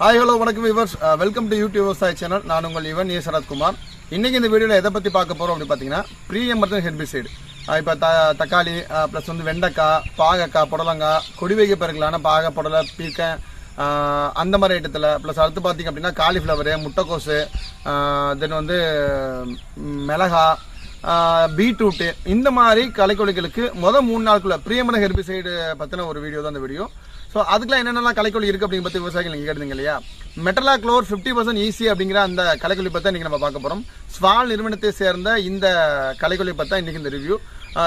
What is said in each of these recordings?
Hi hello வணக்கம் viewers welcome to YouTube விவசாய channel நான் உங்கள் இவன் ஏ சரத்குமார் இன்றைக்கி இந்த வீடியோவில் எதை பற்றி பார்க்க போகிறோம் அப்படின்னு பார்த்தீங்கன்னா ப்ரீ எமர்ஜன் ஹெர்பிசைடு இப்போ த தக்காளி ப்ளஸ் வந்து வெண்டைக்காய் பாகக்காய் புடலங்காய் கொடிவைக பிறகுலான பாக புடலை பீக்க அந்த மாதிரி ஐட்டத்தில் ப்ளஸ் அடுத்து பார்த்தீங்க அப்படின்னா காலிஃப்ளவரு முட்டைக்கோஸு தென் வந்து மிளகா பீட்ரூட்டு இந்த மாதிரி கலைக்கொலிகளுக்கு மொதல் மூணு நாளுக்குள்ள பிரியமன ஹெர்பிசைடு பற்றின ஒரு வீடியோ தான் அந்த வீடியோ ஸோ அதுக்குலாம் என்னென்னலாம் களைக்கொல்லி இருக்குது அப்படின்னு பற்றி விவசாயிகள் நீங்கள் கேட்டுங்க இல்லையா? Metolachlor fifty percent EC அப்படிங்கிற அந்த களைக்கொல்லி பற்றி இன்றைக்கி நம்ம பார்க்க போகிறோம் ஸ்வால் நிறுவனத்தை சேர்ந்த இந்த களைக்கொல்லி பற்றி தான் இன்றைக்கி இந்த ரிவ்யூ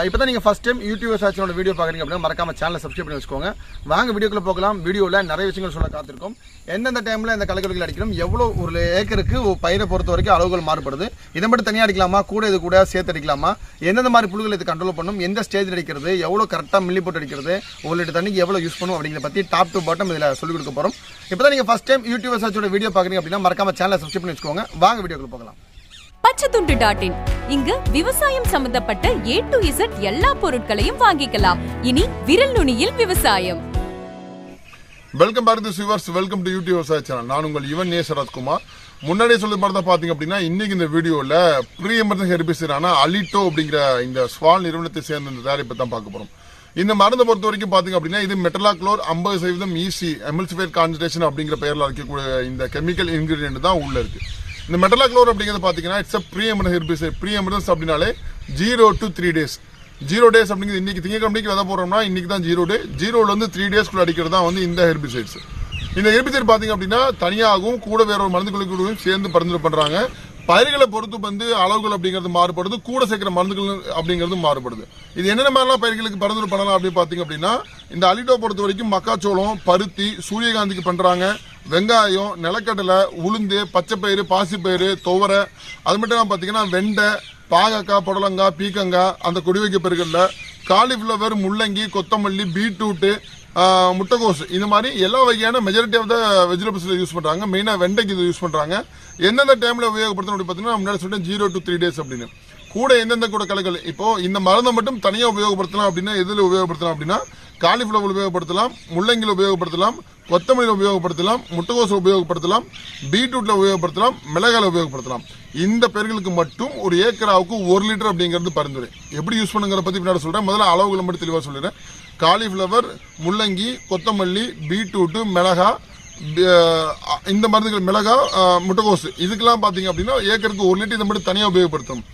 இப்போ தான் நீங்கள் ஃபஸ்ட் டைம் யூடியூப் சாட்சியோட வீடியோ பார்க்குறீங்க அப்படின்னா மறக்காம சேனலை சப்ஸ்கிரைப் பண்ணி வச்சுக்கோங்க. வாங்க வீடியோக்குள்ள போகலாம். வீடியோவில் நிறைய விஷயங்கள் சொல்ல காத்திருக்கும். எந்தெந்த டைமில் இந்த களைக்கொல்லிகள் அடிக்கணும் எவ்வளோ ஒரு ஏக்கருக்கு பயிரை பொறுத்த வரைக்கும் அளவுகள் மாறுபடுது. இதை மட்டும் தனியாக அடிக்கலாமா? கூட இது கூட சேர்த்து அடிக்கலாமா? எந்தெந்த மாதிரி புழுகள் இது கண்ட்ரோல் பண்ணும்? எந்த ஸ்டேஜில் அடிக்கிறது? எவ்வளோ கரெக்டாக மில்லி போட்டு அடிக்கிறது? ஒரு லிட்டர் தண்ணிக்கு எவ்வளோ யூஸ் பண்ணும்? அப்படிங்கிறத பற்றி டாப் டு பாட்டம் இதில் சொல்லிக் கொடுக்க போகிறோம் இப்போ தான் நீங்கள் ஃபஸ்ட் டைம் யூடியூப் சாட்சியோட வீடியோ பார்க்குறீங்க அப்படின்னா மறக்காம சேனலை சப்ஸ்கிரைப் பண்ணி வச்சுக்கோங்க. வாங்க வீடியோக்குள்ள போகலாம். பச்சைத்துண்டு டாட் இன் இங்கு விவசாயம் சம்பந்தப்பட்ட ஏ டு இசட் எல்லா பொருட்களையும் வாங்கிக்கலாம். இனி விரல் நுனியில் விவசாயம். Welcome back to viewers welcome to YouTube விவசாய சேனல் நான் உங்கள் இவன் ஏ சரத்குமார் முன்னாடியே சொல்லி பார்த்தா பார்த்தீங்க அப்படின்னா இன்னைக்கு இந்த வீடியோவில் ப்ரீ எமர்ஜென்சி ஹெர்பிசைடான அலிட்டோ அப்படிங்கிற இந்த ஸ்வால் நிறுவனத்தை சேர்ந்த இந்த தயாரிப்பை தான் பார்க்க போகிறோம் இந்த மருந்தை பொறுத்த வரைக்கும் பார்த்தீங்க அப்படின்னா இது மெட்டலாக்ளோர் ஐம்பது சதவீதம் ஈசி எமில்சிஃபைட் கான்சன்ட்ரேஷன் அப்படிங்கிற பெயரில் இருக்கக்கூடிய இந்த கெமிக்கல் இன்கிரீடியன்ட் தான் உள்ள இருக்கு. இந்த மெட்டலாக்ளோர் அப்படிங்கிறது பார்த்தீங்கன்னா it's uh emergency herbicide pre emergency அப்படின்னாலே zero to three days zero days அப்படிங்கிறது இன்றைக்கி திங்கக்கிழமைக்கு விதை போடுறோம்னா இன்றைக்கி தான் ஜீரோ டே ஜீரோலேருந்து த்ரீ டேஸ்க்குள்ளே அடிக்கிறது தான் வந்து இந்த ஹெர்பிசைட்ஸ் இந்த ஹெர்பிசைட் பார்த்தீங்க அப்படின்னா தனியாகவும் கூட வேற ஒரு மருந்து குழுக்களும் சேர்ந்து பரிந்துரை பண்ணுறாங்க பயிர்களை பொறுத்து வந்து அளவுகள் அப்படிங்கிறது மாறுபடுது. கூட சேர்க்கிற மருந்துகள் அப்படிங்கிறது மாறுபடுது. இது என்னென்ன மாதிரிலாம் பயிர்களுக்கு பரிந்துரை பண்ணலாம் அப்படின்னு பார்த்தீங்க அப்படின்னா இந்த அலிட்டோ பொறுத்த வரைக்கும் மக்காச்சோளம் பருத்தி சூரியகாந்திக்கு பண்ணுறாங்க வெங்காயம் நிலக்கடலை உளுந்து பச்சைப்பயிறு பாசிப்பயிறு துவரை அது மட்டும் இல்லாமல் பார்த்தீங்கன்னா வெண்டை பாகக்காய் புடலங்காய் பீக்கங்காய் அந்த கொடிவைக்க பெருகல்ல காலிஃப்ளவர் முள்ளங்கி கொத்தமல்லி பீட்ரூட்டு முட்டைகோஸ் இந்த இது மாதிரி எல்லா வகையான மெஜாரிட்டி ஆஃப் த வெஜிடபிள்ஸில் யூஸ் பண்ணுறாங்க மெயினாக வெண்டைக்கு இது யூஸ் பண்ணுறாங்க எந்தெந்த டைமில் உபயோகப்படுத்தணும் அப்படின்னு பார்த்தீங்கன்னா முன்னாடி சொல்லிட்டு ஜீரோ டு த்ரீ டேஸ் அப்படின்னு. கூட எந்தெந்த கூட கலைகள் இப்போ இந்த மருந்தை மட்டும் தனியாக உபயோகப்படுத்தலாம் அப்படின்னா எதில் உபயோகப்படுத்தலாம் அப்படின்னா காலிஃப்ளவர் உபயோகப்படுத்தலாம் முள்ளங்கியில் உபயோகப்படுத்தலாம் கொத்தமல்லியில் உபயோகப்படுத்தலாம் முட்டைகோசை உபயோகப்படுத்தலாம் பீட்ரூட்டில் உபயோகப்படுத்தலாம் மிளகால உபயோகப்படுத்தலாம். இந்த பெயர்களுக்கு மட்டும் ஒரு ஏக்கராவுக்கு ஒரு லிட்டர் அப்படிங்கிறது பரிந்துரை. எப்படி யூஸ் பண்ணுங்கிற பற்றி பின்னாடி சொல்கிறேன் முதல்ல அளவுகளை மட்டும் தெளிவாக சொல்லிடுறேன். காலிஃப்ளவர் முள்ளங்கி கொத்தமல்லி பீட்ரூட்டு மிளகா இந்த மருந்துகள் மிளகா அஹ் முட்டைகோஸ். இதுக்கெல்லாம் பார்த்தீங்க அப்படின்னா ஏக்கருக்கு ஒரு லிட்டர் இதை மட்டும் தனியாக உபயோகப்படுத்தணும்.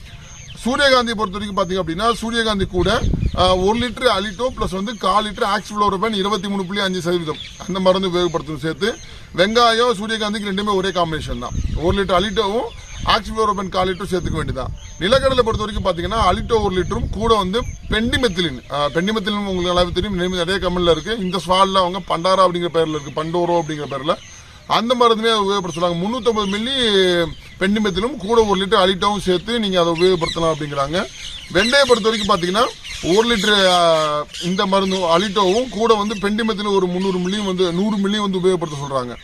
சூரியகாந்தி பொறுத்த வரைக்கும் பார்த்தீங்க அப்படின்னா சூரியகாந்தி கூட ஒரு லிட்டர் அலிட்டோ ப்ளஸ் வந்து கால் லிட்டர் ஆக்சிஃபுளோரபன் இருபத்தி மூணு புள்ளி அஞ்சு சதவீதம். அந்த மருந்து உபயோகப்படுத்தும் சேர்த்து வெங்காயம் சூரியகாந்திக்கு ரெண்டுமே ஒரே காம்பினேஷன் தான். ஒரு லிட்டர் அலிட்டோவும் ஆக்சிஃபுளோரபன் கால் லிட்டரும் சேர்த்துக்க வேண்டியதான் நிலக்கடலை பொறுத்த வரைக்கும் பார்த்தீங்கன்னா அலிட்டோ ஒரு லிட்டரும் கூட வந்து பெண்டிமெத்திலின் பெண்டிமெத்திலின் உங்களுக்கு நல்லாவே தெரியும். நிறைய- நிறைய இருக்குது இந்த ஸ்வாலில் அவங்க பண்டாரா அப்படிங்கிற பேரில் இருக்குது பண்டோரோ அப்படிங்கிற பேரில். அந்த மருந்துமே அதை உபயோகப்படுத்த முந்நூற்றம்பது மில்லி பெண்டிமெத்திலும் கூட ஒரு லிட்டர் அலிட்டாவும் சேர்த்து நீங்கள் அதை உபயோகப்படுத்தலாம் அப்படிங்கிறாங்க. வெண்டையை பொறுத்த வரைக்கும் பார்த்தீங்கன்னா ஒரு லிட்டர் இந்த மருந்து அலிட்டோவும் கூட வந்து பெண்டிமத்தில் ஒரு முந்நூறு மில்லியும் வந்து நூறு மில்லியும் வந்து உபயோகப்படுத்த சொல்கிறாங்க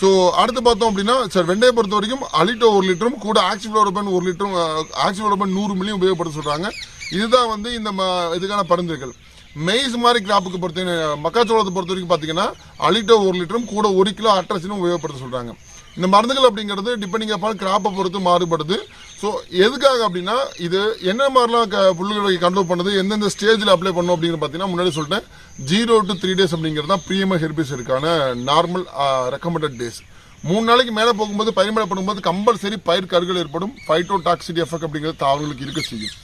ஸோ அடுத்து பார்த்தோம் அப்படின்னா சார் வெண்டையை பொறுத்த வரைக்கும் அலிட்டோ ஒரு லிட்டரும் கூட ஆக்சிஃபுளோரபன் ஒரு லிட்டரும் ஆக்சிஃபுளோரபன் நூறு மில்லியும் உபயோகப்படுத்த சொல்கிறாங்க இதுதான் வந்து இந்த ம- இதுக்கான பரிந்துரைகள். மெய்ஸ் மாதிரி கிராப்புக்கு பொறுத்த மக்காச்சோளத்தை பொறுத்த வரைக்கும் பார்த்தீங்கன்னா அலிட்டோ ஒரு லிட்டரும் கூட ஒரு கிலோ அட்ரஸினும் உபயோகப்படுத்த சொல்கிறாங்க இந்த மருந்துகள் அப்படிங்கிறது டிபெண்டிங் அப்பால் கிராப்பை பொறுத்து மாறுபடுது. ஸோ எதுக்காக அப்படின்னா இது என்ன மாதிரிலாம் க புல்லுகளை கண்ட்ரோல் பண்ணுது எந்தெந்த ஸ்டேஜில் அப்ளை பண்ணும் அப்படிங்கிறது பார்த்தீங்கன்னா முன்னாடி சொல்லிட்டேன். ஜீரோ டு த்ரீ டேஸ் அப்படிங்கிறது தான் பிஎம்ஐ ஹெர்பிசைடுக்கான நார்மல் ரெக்கமெண்டட் டேஸ் மூணு நாளைக்கு மேலே போகும்போது பயிர்மடப்படும்போது கம்பல்சரி பயிர் கருகள் ஏற்படும். ஃபைட்டோ டாக்ஸிடி எஃபெக்ட் அப்படிங்கிறது தாவரங்களுக்கு இருக்க செய்யும்.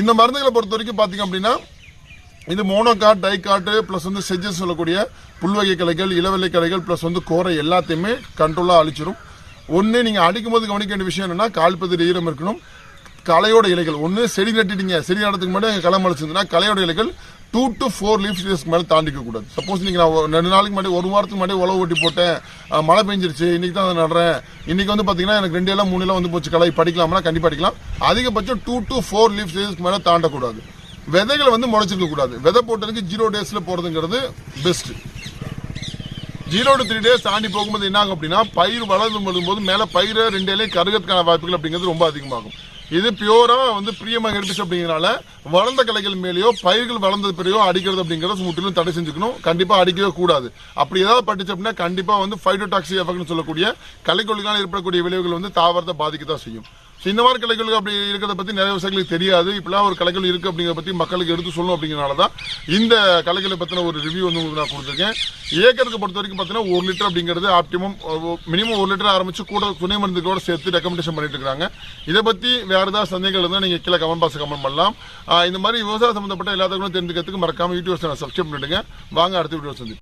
இந்த மருந்துகளை பொறுத்த வரைக்கும் பார்த்தீங்க அப்படின்னா இது மோனோகாட் டைகாட்டு ப்ளஸ் வந்து செஜஸ் சொல்லக்கூடிய புல்வகை கலைகள் இளவெள்ளை கலைகள் ப்ளஸ் வந்து கோரை எல்லாத்தையுமே கண்ட்ரோலாக அழிச்சிடும் ஒன்று நீங்கள் அடிக்கும் போது கவனிக்க வேண்டிய விஷயம் என்னன்னா கால்பதி ஈரம் இருக்கணும். கலையோட இலைகள் ஒன்று செடி நட்டிட்டீங்க செடி நடத்துக்கு முன்னாடி களை முளைச்சிருந்ததுன்னா களையோட இலைகள் டூ டு ஃபோர் லீஃப் டேஸ்க்கு மேலே தாண்டிக்க கூடாது. சப்போஸ் நீங்கள் நான் ஒரு ரெண்டு நாளைக்கு முன்னாடி ஒரு வாரத்துக்கு முன்னாடி உழவு ஓட்டி போட்டேன் மழை பெஞ்சிருச்சு இன்றைக்கி தான் அதை நடுறேன். இன்றைக்கி வந்து பார்த்தீங்கன்னா எனக்கு ரெண்டு எல்லாம் மூணு எல்லாம் வந்து போச்சு களை படிக்கலாம்னா கண்டிப்பாக படிக்கலாம் அதிகபட்சம் டூ டு ஃபோர் லீஃப் டேஸ்க்கு மேலே தாண்டக்கூடாது. விதைகளை வந்து முளைச்சிருக்க கூடாது. விதை போட்டதுக்கு ஜீரோ டேஸ்ல போறதுங்கிறது best zero to three days தாண்டி போகும்போது என்ன ஆகும் அப்படின்னா பயிர் வளர்ந்து வரும்போது மேல பயிரை ரெண்டு இலையும் கருகிறதுக்கான வாய்ப்புகள் அப்படிங்கிறது ரொம்ப அதிகமாகும். இது பியூரா வந்து பிரியமாக ஹெர்பிஸ் அப்படிங்கிறனால வளர்ந்த கலைகள் மேலேயோ பயிர்கள் வளர்ந்தது பிறகோ அடிக்கிறது அப்படிங்கிறத முற்றிலும் தடை செஞ்சுக்கணும். கண்டிப்பாக அடிக்கவே கூடாது. அப்படி ஏதாவது பட்டுச்சு அப்படின்னா கண்டிப்பாக வந்து ஃபைட்டோடாக்சி எஃபெக்ட்னு சொல்லக்கூடிய களைக்கொல்லிகளால் ஏற்படக்கூடிய விளைவுகள் வந்து தாவரத்தை பாதிக்க தான் செய்யும். இந்த மாதிரி கலைகள் அப்படி இருக்கிறத பத்தி நிறைய விவசாயிகளுக்கு தெரியாது. இப்படிலாம் ஒரு கலைகள் இருக்கு அப்படிங்கிறத பத்தி மக்களுக்கு எடுத்து சொல்லணும் அப்படிங்கறனால தான் இந்த கலைகளை பத்தின ஒரு ரிவ்யூ வந்து உங்களுக்கு நான் கொடுத்துருக்கேன். ஏக்கருக்கு பொறுத்த வரைக்கும் பார்த்தீங்கன்னா ஒரு லிட்டர் அப்படிங்கிறது ஆப்டிமம் மினிமம் ஒரு லிட்டர் ஆரம்பிச்சு கூட துணை மருந்துகளோட சேர்த்து ரெக்கமெண்டேஷன் பண்ணிட்டு இருக்காங்க. இதை பத்தி வேற ஏதாவது சந்தேகங்கள் இருந்தால் நீங்க கீழே கமெண்ட் பாக்ஸ் கமெண்ட் பண்ணலாம். இந்த மாதிரி விவசாயம் சம்பந்தப்பட்ட எல்லாத்துக்கும் தெரிஞ்சுக்கிறதுக்கு மறக்காம யூடியூப் சேனல் சப்ஸ்கிரைப் பண்ணிடுங்க. வாங்க அடுத்த வீடியோ சந்திப்போம்.